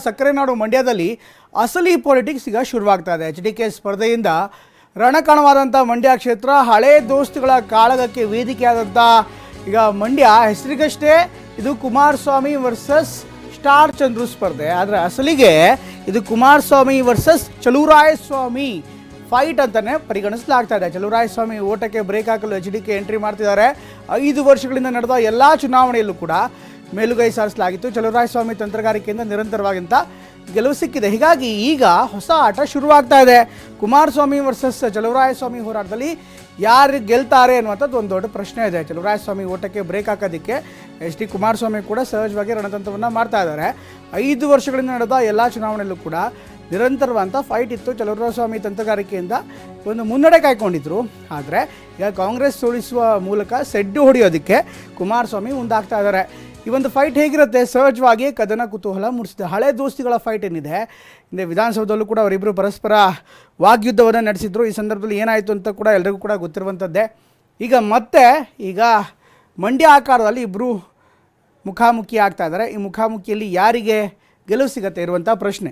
ಸಕ್ಕರೆ ನಾಡು ಮಂಡ್ಯದಲ್ಲಿ ಅಸಲಿ ಪಾಲಿಟಿಕ್ಸ್ ಈಗ ಶುರುವಾಗ್ತಾ ಇದೆ. ಎಚ್ ಡಿ ಕೆ ಸ್ಪರ್ಧೆಯಿಂದ ರಣಕಣವಾದಂಥ ಮಂಡ್ಯ ಕ್ಷೇತ್ರ ಹಳೇ ದೋಸ್ತುಗಳ ಕಾಳಗಕ್ಕೆ ವೇದಿಕೆಯಾದಂಥ ಈಗ ಮಂಡ್ಯ ಹೆಸರಿಗಷ್ಟೇ ಇದು ಕುಮಾರಸ್ವಾಮಿ ವರ್ಸಸ್ ಸ್ಟಾರ್ ಚಂದ್ರು ಸ್ಪರ್ಧೆ. ಆದರೆ ಅಸಲಿಗೆ ಇದು ಕುಮಾರಸ್ವಾಮಿ ವರ್ಸಸ್ ಚಲುವರಾಯ ಸ್ವಾಮಿ ಫೈಟ್ ಅಂತಲೇ ಪರಿಗಣಿಸಲಾಗ್ತಾ ಇದೆ. ಚಲುವರಾಯಸ್ವಾಮಿ ಓಟಕ್ಕೆ ಬ್ರೇಕ್ ಹಾಕಲು ಎಚ್ ಡಿ ಕೆ ಎಂಟ್ರಿ ಮಾಡ್ತಿದ್ದಾರೆ. ಐದು ವರ್ಷಗಳಿಂದ ನಡೆದ ಎಲ್ಲ ಚುನಾವಣೆಯಲ್ಲೂ ಕೂಡ ಮೇಲುಗೈ ಸಾರಿಸಲಾಗಿತ್ತು. ಚಲುವರಾಯಸ್ವಾಮಿ ತಂತ್ರಗಾರಿಕೆಯಿಂದ ನಿರಂತರವಾಗಿಂತ ಗೆಲುವು ಸಿಕ್ಕಿದೆ. ಹೀಗಾಗಿ ಈಗ ಹೊಸ ಆಟ ಶುರುವಾಗ್ತಾ ಇದೆ. ಕುಮಾರಸ್ವಾಮಿ ವರ್ಸಸ್ ಚಲುವರಾಯಸ್ವಾಮಿ ಹೋರಾಟದಲ್ಲಿ ಯಾರು ಗೆಲ್ತಾರೆ ಅನ್ನುವಂಥದ್ದು ಒಂದು ದೊಡ್ಡ ಪ್ರಶ್ನೆ ಇದೆ. ಚಲುವರಾಯಸ್ವಾಮಿ ಓಟಕ್ಕೆ ಬ್ರೇಕ್ ಹಾಕೋದಕ್ಕೆ ಎಚ್ ಡಿ ಕುಮಾರಸ್ವಾಮಿ ಕೂಡ ಸಹಜವಾಗಿ ರಣತಂತ್ರವನ್ನು ಮಾಡ್ತಾ ಇದ್ದಾರೆ. ಐದು ವರ್ಷಗಳಿಂದ ನಡೆದ ಎಲ್ಲ ಚುನಾವಣೆಯಲ್ಲೂ ಕೂಡ ನಿರಂತರವಾದಂಥ ಫೈಟ್ ಇತ್ತು. ಚಲುವರಾಯಸ್ವಾಮಿ ತಂತ್ರಗಾರಿಕೆಯಿಂದ ಒಂದು ಮುನ್ನಡೆ ಕಾಯ್ಕೊಂಡಿದ್ರು. ಆದರೆ ಈಗ ಕಾಂಗ್ರೆಸ್ ಸೋಲಿಸುವ ಮೂಲಕ ಸೆಡ್ಡು ಹೊಡೆಯೋದಕ್ಕೆ ಕುಮಾರಸ್ವಾಮಿ ಮುಂದಾಗ್ತಾ ಇದ್ದಾರೆ. ಈ ಒಂದು ಫೈಟ್ ಹೇಗಿರುತ್ತೆ? ಸಹಜವಾಗಿ ಕದನ ಕುತೂಹಲ ಮೂಡಿಸಿದೆ ಹಳೆ ದೋಸ್ತಿಗಳ ಫೈಟ್ ಏನಿದೆ? ಹಿಂದೆ ವಿಧಾನಸೌಧದಲ್ಲೂ ಕೂಡ ಅವರಿಬ್ಬರು ಪರಸ್ಪರ ವಾಗ್ಯುದ್ಧವನ್ನು ನಡೆಸಿದ್ರು. ಈ ಸಂದರ್ಭದಲ್ಲಿ ಏನಾಯಿತು ಅಂತ ಕೂಡ ಎಲ್ರಿಗೂ ಕೂಡ ಗೊತ್ತಿರುವಂಥದ್ದೇ ಈಗ ಮತ್ತೆ ಈಗ ಮಂಡ್ಯ ಆಕಾರದಲ್ಲಿ ಇಬ್ಬರು ಮುಖಾಮುಖಿ ಆಗ್ತಾ ಇದ್ದಾರೆ. ಈ ಮುಖಾಮುಖಿಯಲ್ಲಿ ಯಾರಿಗೆ ಗೆಲುವು ಸಿಗತ್ತೆ ಇರುವಂಥ ಪ್ರಶ್ನೆ.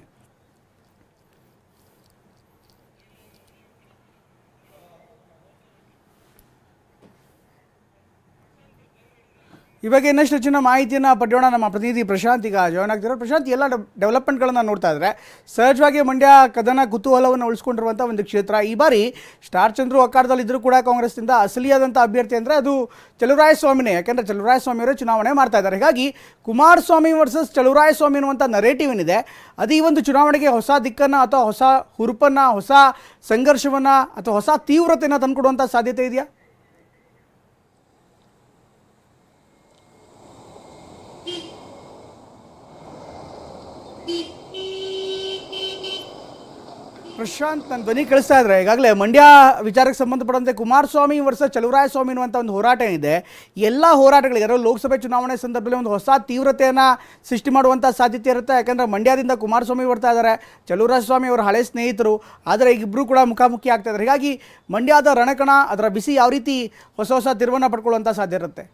ಬಗ್ಗೆ ಇನ್ನಷ್ಟು ಹೆಚ್ಚಿನ ಮಾಹಿತಿಯನ್ನು ಪಡೆಯೋಣ. ನಮ್ಮ ಪ್ರತಿನಿಧಿ ಪ್ರಶಾಂತ್ ಈಗ ಜಾಯ್ನ್ ಆಗ್ತಿರೋ ಪ್ರಶಾಂತ್ ಎಲ್ಲ ಡೆವಲಪ್ಮೆಂಟ್ಗಳನ್ನು ನೋಡ್ತಾ ಇದ್ರೆ ಸಹಜವಾಗಿ ಮಂಡ್ಯ ಕದನ ಕುತೂಹಲವನ್ನು ಉಳಿಸ್ಕೊಂಡಿರುವಂಥ ಒಂದು ಕ್ಷೇತ್ರ. ಈ ಬಾರಿ ಸ್ಟಾರ್ ಚಂದ್ರು ಅಖಾಡದಲ್ಲಿ ಇದ್ರೂ ಕೂಡ ಕಾಂಗ್ರೆಸ್ನಿಂದ ಅಸಲಿಯಾದಂಥ ಅಭ್ಯರ್ಥಿ ಅಂದರೆ ಅದು ಚಲುರಾಯಸ್ವಾಮಿನೇ ಯಾಕೆಂದರೆ ಚಲುರಾಯಸ್ವಾಮಿಯವರೇ ಚುನಾವಣೆ ಮಾಡ್ತಾ ಇದ್ದಾರೆ. ಹೀಗಾಗಿ ಕುಮಾರಸ್ವಾಮಿ ವರ್ಸಸ್ ಚಲುವರಾಯಸ್ವಾಮಿ ಅನ್ನುವಂಥ ನರೇಟಿವ್ ಏನಿದೆ, ಅದು ಈ ಒಂದು ಚುನಾವಣೆಗೆ ಹೊಸ ದಿಕ್ಕನ್ನು ಅಥವಾ ಹೊಸ ಹುರುಪನ್ನು, ಹೊಸ ಸಂಘರ್ಷವನ್ನು ಅಥವಾ ಹೊಸ ತೀವ್ರತೆಯನ್ನು ತಂದುಕೊಡುವಂಥ ಸಾಧ್ಯತೆ ಇದೆಯಾ? ಪ್ರಶಾಂತ್ ನನ್ನ ಧ್ವನಿ ಕಳಿಸ್ತಾ ಇದ್ರೆ, ಈಗಾಗಲೇ ಮಂಡ್ಯ ವಿಚಾರಕ್ಕೆ ಸಂಬಂಧಪಟ್ಟಂತೆ ಕುಮಾರಸ್ವಾಮಿ ವರ್ಷ ಚಲುವರಾಯಸ್ವಾಮಿ ಅನ್ನುವಂಥ ಒಂದು ಹೋರಾಟ ಏನಿದೆ ಎಲ್ಲ ಹೋರಾಟಗಳಿಗೆ ಅದರಲ್ಲೂ ಲೋಕಸಭೆ ಚುನಾವಣೆ ಸಂದರ್ಭದಲ್ಲಿ ಒಂದು ಹೊಸ ತೀವ್ರತೆಯನ್ನು ಸೃಷ್ಟಿ ಮಾಡುವಂಥ ಸಾಧ್ಯತೆ ಇರುತ್ತೆ. ಯಾಕಂದರೆ ಮಂಡ್ಯದಿಂದ ಕುಮಾರಸ್ವಾಮಿ ಬರ್ತಾ ಇದ್ದಾರೆ ಚಲುವರಾಯಸ್ವಾಮಿ ಅವರ ಹಳೆ ಸ್ನೇಹಿತರು. ಆದರೆ ಇಬ್ಬರು ಕೂಡ ಮುಖಾಮುಖಿ ಆಗ್ತಾ ಇದ್ದಾರೆ ಹೀಗಾಗಿ ಮಂಡ್ಯದ ರಣಕಣ ಅದರ ಬಿಸಿ ಯಾವ ರೀತಿ ಹೊಸ ಹೊಸ ತಿರುವನ್ನು ಪಡ್ಕೊಳ್ಳುವಂಥ ಸಾಧ್ಯ ಇರುತ್ತೆ?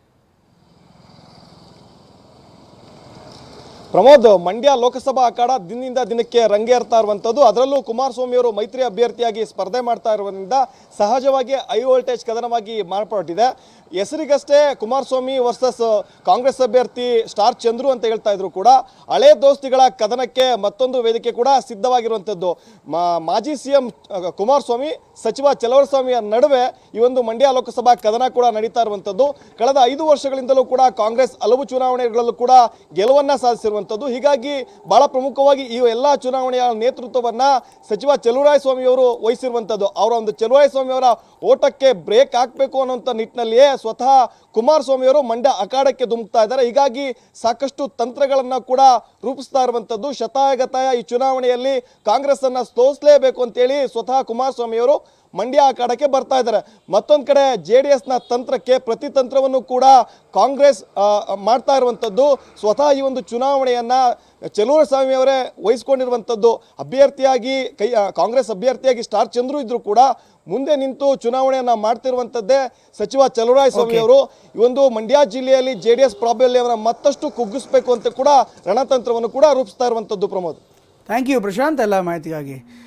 ಪ್ರಮೋದ್, ಮಂಡ್ಯ ಲೋಕಸಭಾ ಅಖಾಡ ದಿನದಿಂದ ದಿನಕ್ಕೆ ರಂಗೇರ್ತಾ ಇರುವಂಥದ್ದು. ಅದರಲ್ಲೂ ಕುಮಾರಸ್ವಾಮಿ ಅವರು ಮೈತ್ರಿ ಅಭ್ಯರ್ಥಿಯಾಗಿ ಸ್ಪರ್ಧೆ ಮಾಡ್ತಾ ಇರುವುದರಿಂದ ಸಹಜವಾಗಿ ಹೈ ವೋಲ್ಟೇಜ್ ಕದನವಾಗಿ ಮಾರ್ಪಟ್ಟಿದೆ. ಹೆಸರಿಗಷ್ಟೇ ಕುಮಾರಸ್ವಾಮಿ ವರ್ಸಸ್ ಕಾಂಗ್ರೆಸ್ ಅಭ್ಯರ್ಥಿ ಸ್ಟಾರ್ ಚಂದ್ರು ಅಂತ ಹೇಳ್ತಾ ಇದ್ರು ಕೂಡ. ಹಳೆ ದೋಸ್ತಿಗಳ ಕದನಕ್ಕೆ ಮತ್ತೊಂದು ವೇದಿಕೆ ಕೂಡ ಸಿದ್ಧವಾಗಿರುವಂಥದ್ದು. ಮಾಜಿ ಸಿ ಎಂ ಕುಮಾರಸ್ವಾಮಿ, ಸಚಿವ ಚಲವರಸ್ವಾಮಿಯ ನಡುವೆ ಈ ಒಂದು ಮಂಡ್ಯ ಲೋಕಸಭಾ ಕದನ ಕೂಡ ನಡೀತಾ ಇರುವಂಥದ್ದು. ಕಳೆದ ಐದು ವರ್ಷಗಳಿಂದಲೂ ಕೂಡ ಕಾಂಗ್ರೆಸ್ ಹಲವು ಚುನಾವಣೆಗಳಲ್ಲೂ ಕೂಡ ಗೆಲುವನ್ನ ಸಾಧಿಸಿರುವಂಥದ್ದು ಹೀಗಾಗಿ ಬಹಳ ಪ್ರಮುಖವಾಗಿ ಈ ಎಲ್ಲ ಚುನಾವಣೆಯ ನೇತೃತ್ವವನ್ನ ಸಚಿವ ಅವರು ವಹಿಸಿರುವಂಥದ್ದು ಅವರ ಒಂದು ಚಲುವರಾಯಸ್ವಾಮಿಯವರ ಓಟಕ್ಕೆ ಬ್ರೇಕ್ ಹಾಕಬೇಕು ಅನ್ನೋಂಥ ನಿಟ್ಟಿನಲ್ಲಿಯೇ ಸ್ವತಃ ಕುಮಾರಸ್ವಾಮಿ ಅವರು ಮಂಡ್ಯ ಅಖಾಡಕ್ಕೆ ಧುಮುಕ್ತಾ ಇದ್ದಾರೆ. ಹೀಗಾಗಿ ಸಾಕಷ್ಟು ತಂತ್ರಗಳನ್ನು ಕೂಡ ರೂಪಿಸ್ತಾ ಇರುವಂಥದ್ದು ಶತಾಯಗತಾಯ ಈ ಚುನಾವಣೆಯಲ್ಲಿ ಕಾಂಗ್ರೆಸ್ ಅನ್ನ ಅಂತೇಳಿ ಸ್ವತಃ ಕುಮಾರಸ್ವಾಮಿ ಅವರು ಮಂಡ್ಯ ಅಖಾಡಕ್ಕೆ ಬರ್ತಾ ಇದ್ದಾರೆ. ಮತ್ತೊಂದು ಕಡೆ ಜೆ ಡಿ ಎಸ್ನ ತಂತ್ರಕ್ಕೆ ಪ್ರತಿತಂತ್ರವನ್ನು ಕೂಡ ಕಾಂಗ್ರೆಸ್ ಮಾಡ್ತಾ ಇರುವಂಥದ್ದು ಸ್ವತಃ ಈ ಒಂದು ಚುನಾವಣೆಯನ್ನ ಸ್ವಾಮಿ ಅವರೇ ವಹಿಸ್ಕೊಂಡಿರುವಂಥದ್ದು ಅಭ್ಯರ್ಥಿಯಾಗಿ ಕೈ ಕಾಂಗ್ರೆಸ್ ಅಭ್ಯರ್ಥಿಯಾಗಿ ಸ್ಟಾರ್ ಚಂದ್ರು ಇದ್ರು ಕೂಡ ಮುಂದೆ ನಿಂತು ಚುನಾವಣೆಯನ್ನ ಮಾಡ್ತಿರುವಂಥದ್ದೇ ಸಚಿವ ಚಲುವರಾಯ ಸ್ವಾಮಿ ಅವರು. ಈ ಒಂದು ಮಂಡ್ಯ ಜಿಲ್ಲೆಯಲ್ಲಿ ಜೆ ಡಿ ಎಸ್ ಪ್ರಾಬಲ್ಯವನ್ನು ಮತ್ತಷ್ಟು ಕುಗ್ಗಿಸ್ಬೇಕು ಅಂತ ಕೂಡ ರಣತಂತ್ರವನ್ನು ಕೂಡ ರೂಪಿಸ್ತಾ ಇರುವಂಥದ್ದು ಪ್ರಮೋದ್. ಥ್ಯಾಂಕ್ ಯು ಪ್ರಶಾಂತ್ ಎಲ್ಲ ಮಾಹಿತಿಗಾಗಿ.